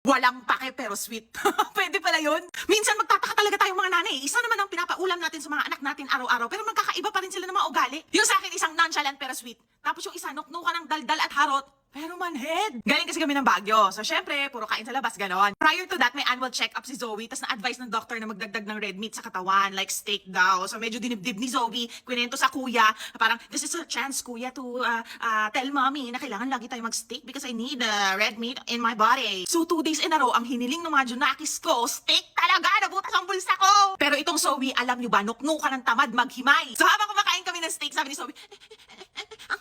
Walang pake pero sweet. Pwede pala yun. Minsan magtataka talaga tayong mga nanay. Isa naman ang pinapaulam natin sa mga anak natin araw-araw pero magkakaiba pa rin sila ng mga ugali. Yung sa akin isang nonchalant pero sweet. Tapos yung isa nuknukan ng daldal at harot. Pero manhead. Galing kasi kami ng Baguio. So syempre, puro kain sa labas, ganon. Prior to that, may annual check-up si Zoe. Tapos na-advise ng doctor na magdagdag ng red meat sa katawan, like steak daw. So medyo dinibdib ni Zoe. Kwento sa kuya. Parang, this is a chance, kuya, to uh, uh, tell mommy na kailangan lagi tayo mag-steak because I need uh, red meat in my body. So two days in a row, ang hiniling ng mga Junakis ko, steak talaga, nabutas ang bulsa ko. Pero itong Zoe, alam nyo ba, nuknukan ng tamad maghimay. So habang kumakain kami ng steak, sabi ni Zoe,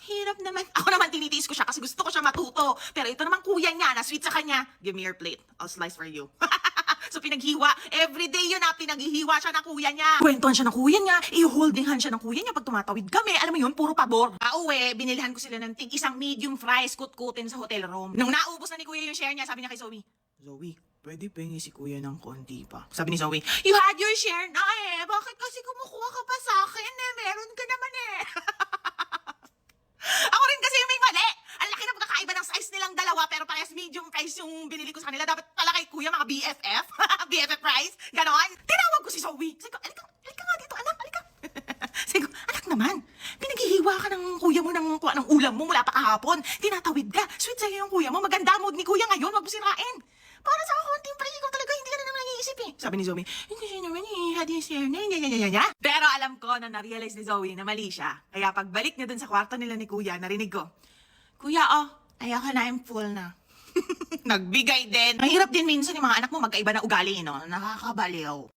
hirap naman. Ako naman tinitiis ko siya kasi gusto ko siya matuto. Pero ito naman kuya niya, na sweet sa kanya. Give me your plate. I'll slice for you. so pinaghiwa. Everyday yun na, pinaghihiwa siya ng kuya niya. Kwentuhan siya ng kuya niya. I-holdinghan siya ng kuya niya pag tumatawid kami. Alam mo yun, puro pabor. Pauwi, binilihan ko sila ng tig isang medium fries kut-kutin sa hotel room. Nung naubos na ni kuya yung share niya, sabi niya kay Zoe, Zoe, pwede pengi si kuya ng konti pa. Sabi ni Zoe, you had your share na eh. Bakit kasi kumukuha ka pa sa akin eh? Meron ka naman eh. Ako rin kasi yung may mali. Ang laki na pagkakaiba ng size nilang dalawa pero parehas medium price yung binili ko sa kanila. Dapat pala kay kuya mga BFF. BFF price. Ganon. Tinawag ko si Zoe. Sabi ko, alika, alika nga dito anak, alika. Sabi ko, anak naman, pinaghihiwa ka ng kuya mo ng, kuha ng ulam mo mula pa kahapon. Tinatawid ka. Sweet sa'yo yung kuya mo. Maganda mood ni kuya ngayon. Wag mo sirain. Para sa konting pre, ikaw talaga hindi ka na nang naiisip eh. Sabi ni Zoe, hindi siya naman eh, had his hair na, nya. Pero alam ko na na-realize ni Zoe na mali siya. Kaya pagbalik niya dun sa kwarto nila ni kuya, narinig ko, Kuya, oh, ayoko na, I'm full na. Nagbigay din. Mahirap din minsan yung mga anak mo magkaiba na ugali, no? Nakakabaliw.